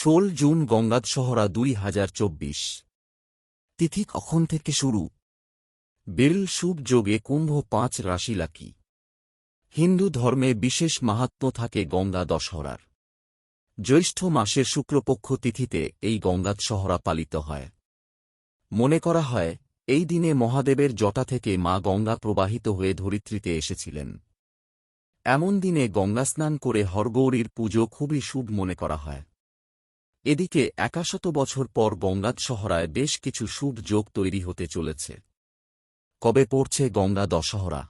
ষোল জুন গঙ্গাদ শহরা দুই হাজার চব্বিশ। তিথি কখন থেকে শুরু? বিরল শুভ যোগে কুম্ভ পাঁচ রাশি লাকি। হিন্দু ধর্মে বিশেষ মাহাত্ম্য থাকে গঙ্গা দশহরার। জ্যৈষ্ঠ মাসের শুক্লপক্ষ তিথিতে এই গঙ্গাদ শহরা পালিত হয়। মনে করা হয়, এই দিনে মহাদেবের জটা থেকে মা গঙ্গা প্রবাহিত হয়ে ধরিত্রীতে এসেছিলেন। এমন দিনে গঙ্গাস্নান করে হরগৌরীর পুজো খুবই শুভ মনে করা হয়। এদিকে একাশত বছর পর গঙ্গাদ শহরায় বেশ কিছু শুভ যোগ তৈরি হতে চলেছে। কবে পড়ছে গঙ্গা দশহরা?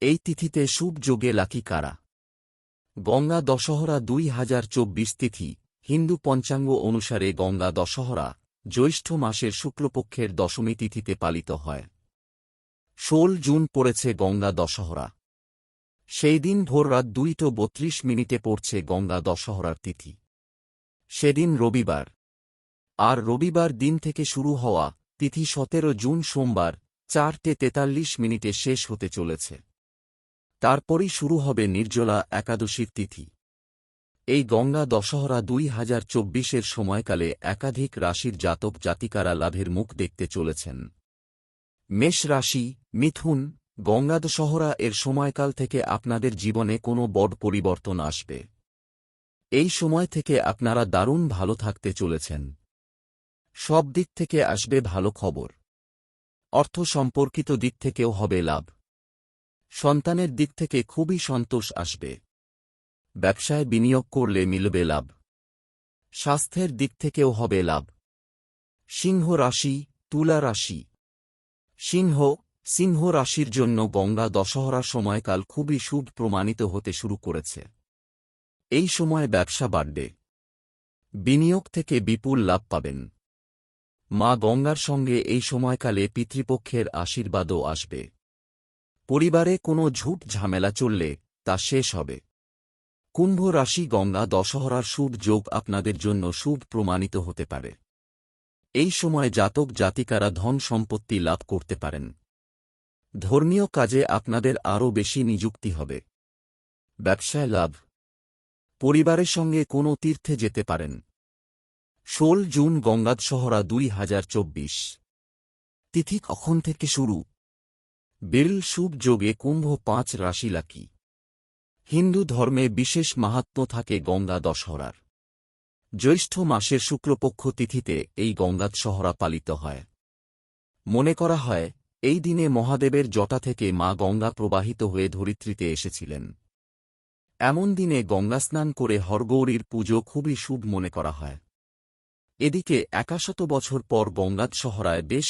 এই তিথিতে শুভ যোগে লাকি কারা? গঙ্গা দশহরা দুই হাজার চব্বিশ তিথি, হিন্দু পঞ্চাঙ্গ অনুসারে গঙ্গা দশহরা, জ্যৈষ্ঠ মাসের শুক্লপক্ষের দশমী তিথিতে পালিত হয়। ষোল জুন পড়েছে গঙ্গা দশহরা। সেই দিন ভোররাত দুইটো বত্রিশ মিনিটে পড়ছে গঙ্গা দশহরার তিথি। সেদিন রবিবার। আর রবিবার দিন থেকে শুরু হওয়া তিথি সতেরো জুন সোমবার চারটে তেতাল্লিশ মিনিটে শেষ হতে চলেছে। তারপরই শুরু হবে নির্জলা একাদশীর তিথি। এই গঙ্গা দশহরা দুই হাজার চব্বিশের সময়কালে একাধিক রাশির জাতক জাতিকারা লাভের মুখ দেখতে চলেছেন। মেষ রাশি, মিথুন, গঙ্গা দশহরা এর সময়কাল থেকে আপনাদের জীবনে কোনো বড় পরিবর্তন আসবে। এই সময় থেকে আপনারা দারুণ ভালো থাকতে চলেছেন। সব দিক থেকে আসবে ভালো খবর। অর্থ সম্পর্কিত দিক থেকেও হবে লাভ। সন্তানের দিক থেকে খুবই সন্তোষ আসবে। ব্যবসায় বিনিয়োগ করলে মিলবে লাভ। স্বাস্থ্যের দিক থেকেও হবে লাভ। সিংহ রাশি, তুলা রাশি। সিংহ সিংহ রাশির জন্য গঙ্গা দশহরা সময়কাল খুবই শুভ প্রমাণিত হতে শুরু করেছে। এই সময় ব্যবসা বাড়বে। বিনিয়োগ থেকে বিপুল লাভ পাবেন। মা গঙ্গার সঙ্গে এই সময়কালে পিতৃপক্ষের আশীর্বাদও আসবে। পরিবারে কোনো ঝুট ঝামেলা চললে তা শেষ হবে। কুম্ভ রাশি গঙ্গা দশহরার শুভ যোগ আপনাদের জন্য শুভ প্রমাণিত হতে পারে। এই সময় জাতক জাতিকারা ধন সম্পত্তি লাভ করতে পারেন। ধর্মীয় কাজে আপনাদের আরও বেশি নিযুক্তি হবে। ব্যবসায় লাভ পরিবারের সঙ্গে কোনো তীর্থে যেতে পারেন। ষোল জুন গঙ্গাদ শহরা দুই হাজার চব্বিশ। তিথি কখন থেকে শুরু? বিরল শুভ যোগে কুম্ভ পাঁচ রাশি লাকি। হিন্দু ধর্মে বিশেষ মাহাত্ম্য থাকে গঙ্গা দশহরার জ্যৈষ্ঠ মাসের শুক্লপক্ষ তিথিতে এই গঙ্গাদ শহরা পালিত হয়। মনে করা হয়, এই দিনে মহাদেবের জটা থেকে মা গঙ্গা প্রবাহিত হয়ে ধরিত্রীতে এসেছিলেন। এমন দিনে গঙ্গাস্নান করে হরগৌরীর পুজো খুবই শুভ মনে করা হয়। এদিকে একাশত বছর পর গঙ্গাদ শহরায় বেশ